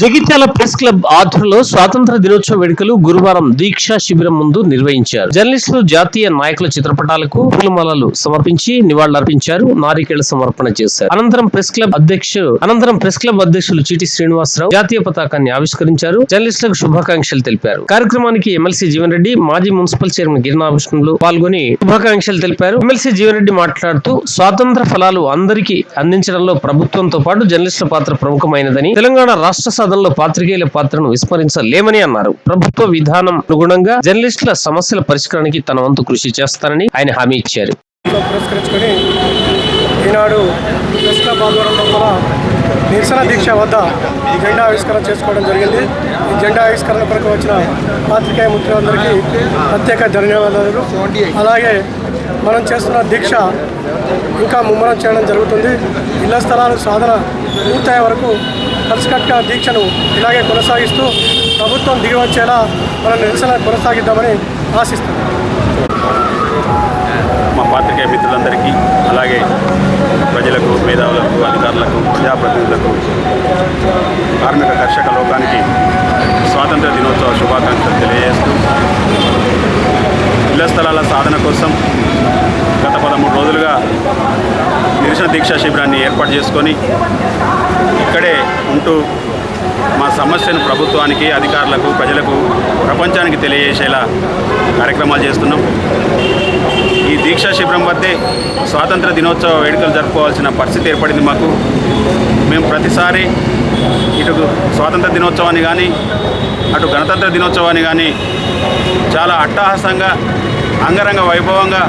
Jagtial press club ఆధ్వర్యంలో స్వాతంత్ర దినోత్సవ వేడుకలు గురువారం దీక్షా శిబిరం ముందు నిర్వహించారు. జర్నలిస్టులు జాతీయ నాయకుల చిత్రపటాలకు పూలమాలలు సమర్పించి నివాళులర్పించారు. నారికేళ్ళ సమర్పణ చేశారు. అనంతరం ప్రెస్ క్లబ్ అధ్యక్షులు అనంతరం ప్రెస్ క్లబ్ అధ్యక్షులు చిటి శ్రీనివాసరావు జాతీయ పతాకాన్ని ఆవిష్కరించారు. జర్నలిస్టులకు శుభాకాంక్షలు తెలిపారు. కార్యక్రమానికి ఎమ్మెల్సీ జీవన్ రెడ్డి మాజీ మున్సిపల్ చైర్మన్ గిరినాభృష్ణులు పాల్గొని శుభాకాంక్షలు తెలిపారు. ఎమ్మెల్సీ జీవన్ రెడ్డి మాట్లాడుతూ స్వాతంత్ర ఫలాలు అందరికీ అందించడంలో ప్రభుత్వంతో పాటు జర్నలిస్టుల పాత్ర ప్రముఖమైనదని తెలంగాణ రాష్ట్ర సాధనలో పాత్రికేయుల పాత్రను విస్మరించలేమని అన్నారు. ప్రభుత్వ విధానం అనుగుణంగా జర్నలిస్టుల సమస్యల పరిష్కారానికి తన వంతు కృషి చేస్తానని ఆయన హామీ ఇచ్చారు. పురస్కరించుకొని ఈనాడు ప్రెస్ క్లబ్ ఆధ్వర్యంలో నిరసన దీక్ష వద్ద ఈ జెండా ఆవిష్కరణ చేసుకోవడం జరిగింది. ఈ జెండా ఆవిష్కరణ కొరకు వచ్చిన పాత్రికేయ మిత్రులందరికీ ప్రత్యేక ధన్యవాదాలు. అలాగే మనం చేస్తున్న దీక్ష ఇంకా ముమ్మరం చేయడం జరుగుతుంది. ఇళ్ళ స్థలాలు సాధన పూర్తయ్యే వరకు కలిసికట్ట దీక్షను ఇలాగే కొనసాగిస్తూ ప్రభుత్వం దిగి వచ్చేలా మన నిరసన కొనసాగిద్దామని ఆశిస్తున్నాం. మా పాత్రికేయ మిత్రులందరికీ అలాగే ప్రజలకు మేధావులకు అధికారులకు ప్రజాప్రతినిధులకు కార్మిక కర్షక లోకానికి స్వాతంత్ర దినోత్సవ శుభాకాంక్షలు తెలియజేస్తూ ఇళ్ళ స్థలాల సాధన కోసం గత పదమూడు రోజులుగా నిరసన దీక్షా శిబిరాన్ని ఏర్పాటు చేసుకొని ఇక్కడే ఉంటూ మా సమస్యను ప్రభుత్వానికి అధికారులకు ప్రజలకు ప్రపంచానికి తెలియజేసేలా కార్యక్రమాలు చేస్తున్నాం. ఈ దీక్షా శిబిరం వద్దే స్వాతంత్ర దినోత్సవ వేడుకలు జరుపుకోవాల్సిన పరిస్థితి ఏర్పడింది మాకు. మేము ప్రతిసారి ఇటు స్వాతంత్ర దినోత్సవాన్ని కానీ అటు గణతంత్ర దినోత్సవాన్ని కానీ చాలా అట్టహాసంగా అంగరంగ వైభవంగా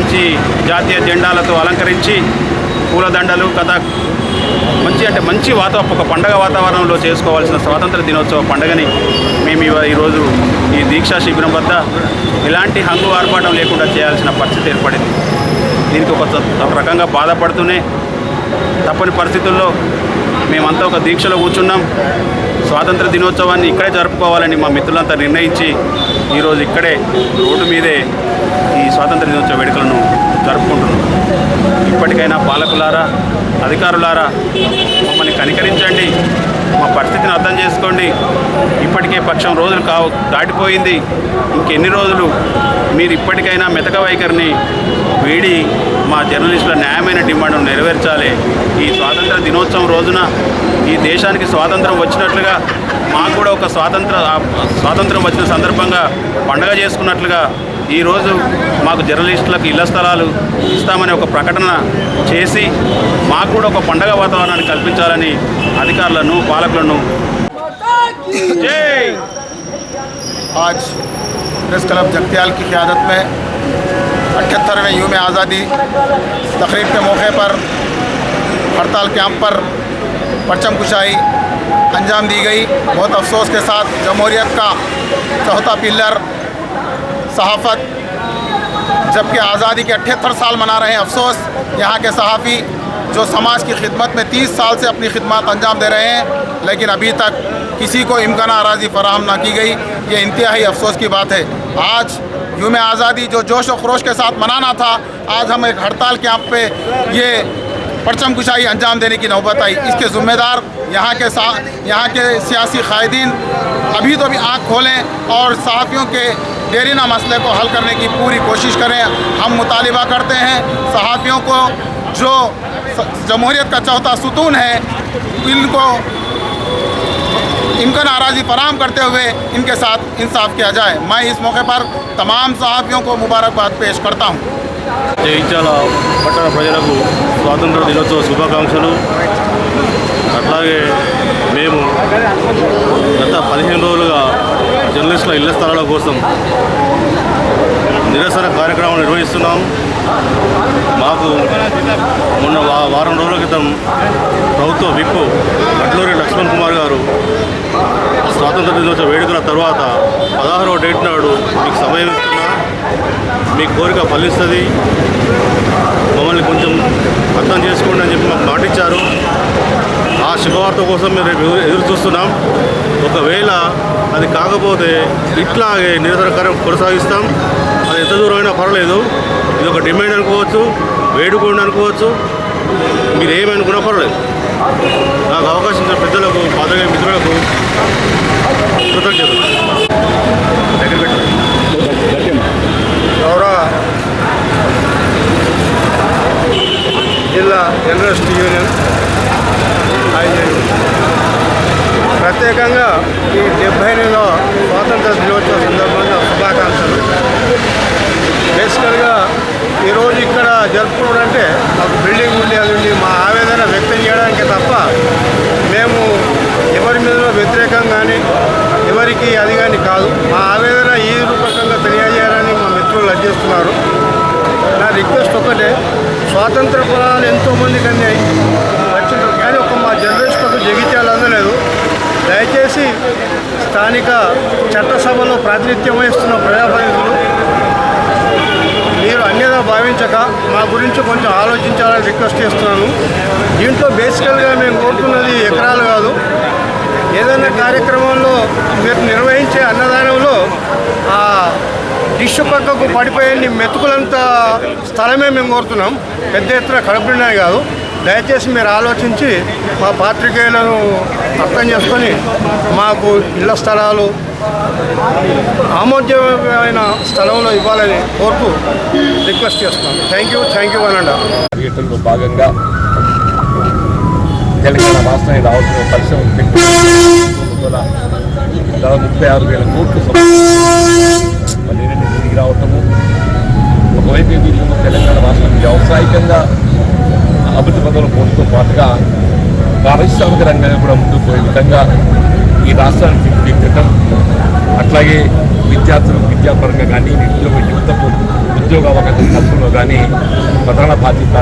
మంచి జాతీయ జెండాలతో అలంకరించి పూలదండలు కథ మంచి అంటే మంచి వాతావరణం ఒక పండగ వాతావరణంలో చేసుకోవాల్సిన స్వాతంత్ర దినోత్సవ పండుగని మేము ఈరోజు ఈ దీక్షా శిబిరం వద్ద ఎలాంటి హంగు ఆర్పాటం లేకుండా చేయాల్సిన పరిస్థితి ఏర్పడింది. దీనికి ఒక రకంగా బాధపడుతూనే తప్పని పరిస్థితుల్లో మేమంతా ఒక దీక్షలో కూర్చున్నాం. స్వాతంత్ర దినోత్సవాన్ని ఇక్కడే జరుపుకోవాలని మా మిత్రులంతా నిర్ణయించి ఈరోజు ఇక్కడే రోడ్డు మీదే ఈ స్వాతంత్ర దినోత్సవ వేడుకలను జరుపుకుంటున్నాం. ఇప్పటికైనా పాలకులారా అధికారులారా మమ్మల్ని కనికరించండి. మా పరిస్థితిని అర్థం చేసుకోండి. ఇప్పటికే పక్షం రోజులు కావు దాటిపోయింది. ఇంకెన్ని రోజులు? మీరు ఇప్పటికైనా మెతక వైఖరిని వీడి మా జర్నలిస్టుల న్యాయమైన డిమాండ్ను నెరవేర్చాలి. ఈ స్వాతంత్ర దినోత్సవం రోజున ఈ దేశానికి స్వాతంత్రం వచ్చినట్లుగా మాకు కూడా ఒక స్వాతంత్ర స్వాతంత్రం వచ్చిన సందర్భంగా పండగ చేసుకున్నట్లుగా ఈరోజు మాకు జర్నలిస్టులకు ఇళ్ల స్థలాలు ఇస్తామనే ఒక ప్రకటన చేసి మాకు కూడా ఒక పండగ వాతావరణాన్ని కల్పించాలని అధికారులను పాలకులను آج پریس کلب جگتیال کی قیادت میں اٹھترویں یوم آزادی تقریب کے موقع پر ہڑتال کیمپ پر پرچم کشائی انجام دی گئی بہت افسوس کے ساتھ جمہوریت کا چوتھا پلر صحافت، جبکہ آزادی کے اٹھہتر سال منا رہے ہیں، افسوس، یہاں کے صحافی جو سماج کی خدمت میں تیس سال سے اپنی خدمات انجام دے رہے ہیں، لیکن ابھی تک کسی کو امکانہ آرازی فراہم نہ کی گئی، یہ انتہائی افسوس کی بات ہے۔ آج یوم آزادی جو جوش و خروش کے ساتھ منانا تھا، آج ہم ایک ہڑتال آپ پہ یہ پرچم کشائی انجام دینے کی نوبت آئی۔ اس کے ذمہ دار یہاں کے یہاں کے سیاسی قائدین ابھی تو بھی آنکھ کھولیں اور صحافیوں کے دیرینہ مسئلے کو حل کرنے کی پوری کوشش کریں۔ ہم مطالبہ کرتے ہیں۔ صحافیوں کو جو جمہوریت کا چوتھا ستون ہے، ان کو ان کا ناراضی فراہم کرتے ہوئے ان کے ساتھ انصاف کیا جائے۔ میں اس موقع پر تمام صحافیوں کو مبارکباد پیش کرتا ہوں۔ జయించాల పట్టణ کام شلو اٹھلا گے میمو మేము గత رول گا జర్నలిస్టుల ఇళ్ళ స్థలాల కోసం నిరసన కార్యక్రమం నిర్వహిస్తున్నాం. మాకు మొన్న వారం రోజుల క్రితం ప్రభుత్వ విప్ అట్లూరి లక్ష్మణ్ కుమార్ గారు స్వాతంత్ర దినోత్సవ వేడుకల తర్వాత పదహారవ డేట్ నాడు మీకు సమయం ఇస్తున్నా. మీ కోరిక ఫలిస్తుంది. మమ్మల్ని కొంచెం అర్థం చేసుకోండి అని చెప్పి మాకు మాటిచ్చారు. శుభవార్త కోసం మేము ఎదురు చూస్తున్నాం. ఒకవేళ అది కాకపోతే ఇట్లాగే నిరసన కార్యం కొనసాగిస్తాం. అది ఎంత దూరం అయినా పర్వాలేదు. ఇది ఒక డిమాండ్ అనుకోవచ్చు వేడుకోండి అనుకోవచ్చు. మీరు ఏమనుకున్నా పర్వాలేదు. నాకు అవకాశం ఇచ్చిన పెద్దలకు పాత్రగా మిత్రులకు జిల్లా ఎన్ఎస్టీ యూనియన్ ప్రత్యేకంగా ఈ డెబ్బై ఎనిమిదవ స్వాతంత్ర దినోత్సవ సందర్భంగా శుభాకాంక్షలు. బేసికల్గా ఈరోజు ఇక్కడ జరుపుకోవడం అంటే మాకు బిల్డింగ్ ఉండి అది ఉండి మా ఆవేదన వ్యక్తం చేయడానికి తప్ప మేము ఎవరి మీద వ్యతిరేకం కానీ ఎవరికి అది కానీ కాదు. మా ఆవేదన ఈ రూపకంగా తెలియజేయాలని మా మిత్రులు అర్జిస్తున్నారు నా రిక్వెస్ట్ ఒకటే స్వాతంత్ర పొలాలు ఎంతోమందికి అన్నాయి వచ్చిండ్రు కానీ ఒక మా జనరేషన్కు జగిత్యాలు అందలేదు దయచేసి స్థానిక చట్టసభలో ప్రాతినిధ్యం వహిస్తున్న ప్రజాప్రతినిధులు మీరు అన్యదా భావించక మా గురించి కొంచెం ఆలోచించాలని రిక్వెస్ట్ చేస్తున్నాను. దీంట్లో బేసికల్గా మేము కోరుతున్నది ఎకరాలు కాదు. ఏదైనా కార్యక్రమంలో మీరు నిర్వహించే అన్నదానంలో ఆ డిష్ పక్కకు పడిపోయే మెతుకులంత స్థలమే మేము కోరుతున్నాం. పెద్ద ఎత్తున కడపడినవి కాదు. దయచేసి మీరు ఆలోచించి మా పాత్రికేయులను అర్థం చేసుకొని మాకు ఇళ్ళ స్థలాలు ఆమోద్యమైన స్థలంలో ఇవ్వాలని కోరుతూ రిక్వెస్ట్ చేస్తున్నాను థ్యాంక్ యూ థ్యాంక్ యూ అనండి పర్యటనలో భాగంగా తెలంగాణ రాష్ట్రానికి రావాల్సిన పరిశ్రమ పెట్టి దాదాపు ముప్పై ఆరు వేల కోట్లు మళ్ళీ తిరిగి రావటము. ఒకవైపు వీళ్ళు తెలంగాణ రాష్ట్రం వ్యావసాయికంగా అభివృద్ధి పదంలో పోటీతో పాటుగా పారిశ్రామిక రంగాన్ని కూడా ముందుకు పోయే విధంగా ఈ రాష్ట్రానికి దిగ్గటం అట్లాగే విద్యార్థులకు విద్యాపరంగా కానీ నిరుద్యోగ యువతకు ఉద్యోగ అవకాశం కల్పనలో కానీ ప్రధాన బాధ్యత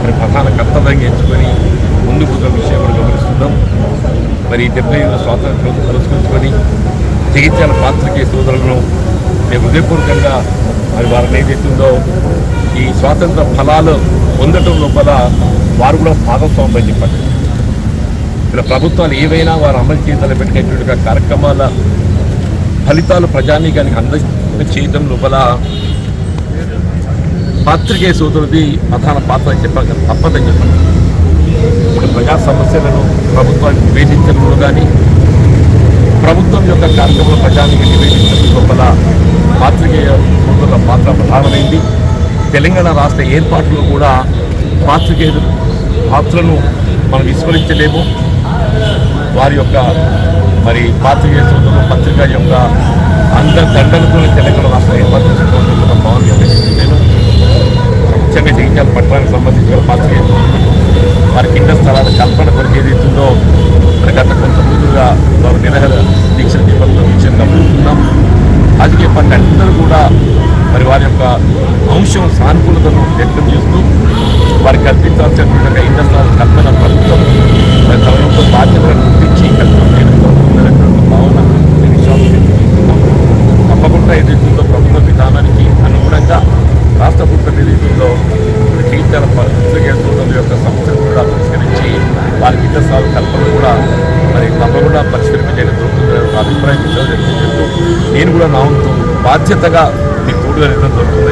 మరి ప్రధాన కర్తవ్యంగా ఎంచుకొని ముందుకు విషయం కూడా గమనిస్తున్నాం. మరి డెబ్బై ఐదు స్వాతంత్రం పురస్కరించుకొని జగిత్యాల పాత్రికే సోదరులను మేము హృదయపూర్వకంగా మరి వారిని ఏదైతుందో ఈ స్వాతంత్ర ఫలాలు పొందటం లోపల వారు కూడా భాగస్వామ్యం చెప్పండి ఇలా ప్రభుత్వాలు ఏవైనా వారు అమలు చేయాలని పెట్టినటువంటి కార్యక్రమాల ఫలితాలు ప్రజానీకానికి అంద చేయడం లోపల పాత్రికేయ సోదరుది ప్రధాన పాత్ర అని చెప్పాక తప్పదని చెప్పండి ఇప్పుడు ప్రజా సమస్యలను ప్రభుత్వానికి నివేదించడంలో కానీ ప్రభుత్వం యొక్క కార్యక్రమం ప్రజానికి నివేదించడం లోపల పాత్రికేయ సోదరుల పాత్ర ప్రధానమైంది. తెలంగాణ రాష్ట్ర ఏర్పాటులో కూడా పాత్రికేయులు పాత్రను మనం విస్మరించలేము. వారి యొక్క మరి పాత్రికేయ సోదరులు పత్రిక యొక్క అందరి దండలతో తెలంగాణ రాష్ట్ర ఏర్పాటు చేసినటువంటి పవన్ నేను ముఖ్యంగా జగిత్యాల పట్టణానికి సంబంధించిన పాత్రికేయ సోదరులు వారికి ఇండ స్థలాల కల్పన కొరకు ఏదైతుందో మరి గత కొంత రోజులుగా వారు నిరహర దీక్ష దీపంలో విషయం గమనిస్తున్నాం రాజకీయ పార్టీ అందరూ కూడా మరి వారి యొక్క అంశం సానుకూలతను వ్యక్తం చేస్తూ వారికి కల్పించాల్సిన విధంగా స్థలాల కల్పన ప్రభుత్వం తమ యొక్క బాధ్యతలను గుర్తించి కల్పన చేయడంతో భావన విశ్వాసం తప్పకుండా ఏదైతుందో ప్రభుత్వ విధానానికి అనుగుణంగా రాష్ట్ర ప్రభుత్వం ఏదైతుందో జీవితాల పరిస్థితుల యొక్క సమస్యను కూడా పరిష్కరించి వారికి ఇతర కల్పన కూడా మరి తప్పకుండా పరిష్కరించడం దొరుకుతుంది అభిప్రాయం వ్యక్తం చేస్తూ నేను కూడా నా బాధ్యతగా మీకు తోడుగా దొరుకుతుంది